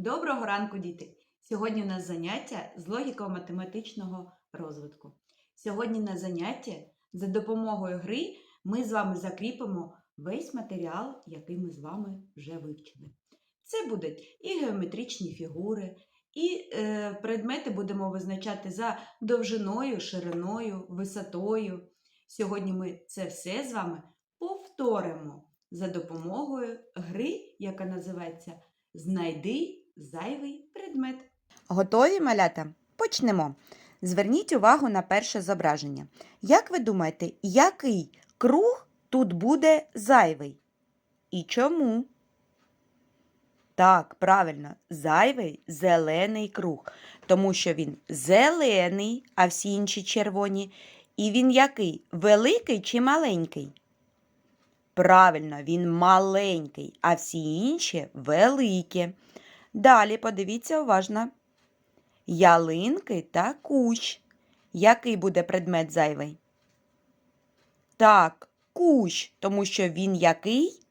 Доброго ранку, діти! Сьогодні у нас заняття з логіко-математичного розвитку. Сьогодні на заняття за допомогою гри ми з вами закріпимо весь матеріал, який ми з вами вже вивчили. Це будуть і геометричні фігури, і е, предмети будемо визначати за довжиною, шириною, висотою. Сьогодні ми це все з вами повторимо за допомогою гри, яка називається Знайди зайвий предмет. Готові, малята? Почнемо. Зверніть увагу на перше зображення. Як ви думаєте, який круг тут буде зайвий? І чому? Так, правильно, зайвий зелений круг, тому що він зелений, а всі інші червоні. І він який? Великий чи маленький? Правильно, він маленький, а всі інші великі. Далі подивіться уважно. Ялинки та кущ. Який буде предмет зайвий? Так, кущ, тому що він який?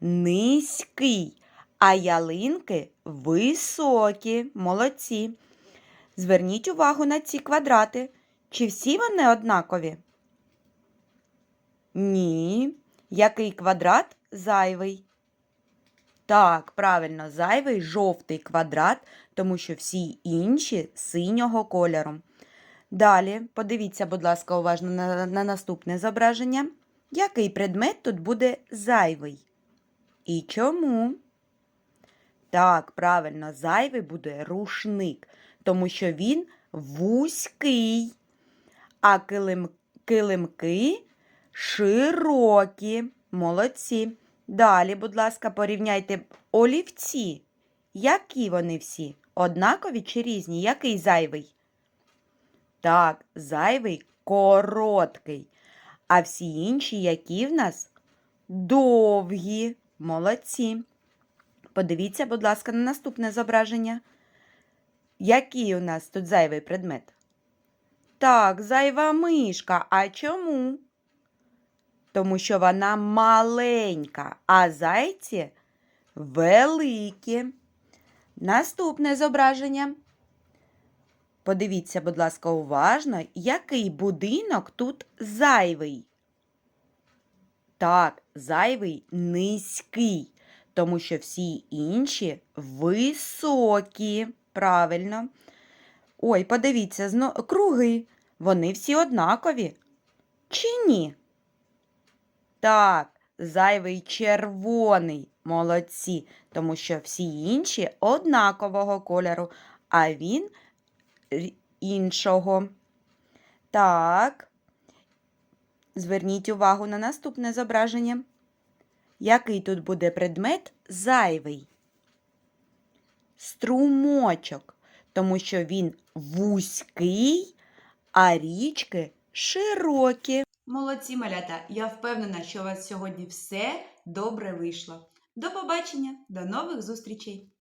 Низький, а ялинки високі. Молодці. Зверніть увагу на ці квадрати. Чи всі вони однакові? Ні. Який квадрат зайвий? Так, правильно, зайвий жовтий квадрат, тому що всі інші синього кольору. Далі, подивіться, будь ласка, уважно на, на наступне зображення. Який предмет тут буде зайвий? І чому? Так, правильно, зайвий буде рушник, тому що він вузький, а килим, килимки широкі. Молодці. Далі, будь ласка, порівняйте олівці. Які вони всі? Однакові чи різні? Який зайвий? Так, зайвий короткий. А всі інші, які в нас? Довгі. Молодці. Подивіться, будь ласка, на наступне зображення. Який у нас тут зайвий предмет? Так, зайва мишка. А чому? Тому що вона маленька, а зайці великі. Наступне зображення. Подивіться, будь ласка, уважно, який будинок тут зайвий. Так, зайвий низький, тому що всі інші високі. Правильно. Ой, подивіться, круги. Вони всі однакові. Чи ні? Так, зайвий червоний. Молодці, тому що всі інші однакового кольору, а він іншого. Так. Зверніть увагу на наступне зображення. Який тут буде предмет зайвий? Струмочок, тому що він вузький, а річки широкі. Молодці, малята! Я впевнена, що у вас сьогодні все добре вийшло. До побачення, до нових зустрічей!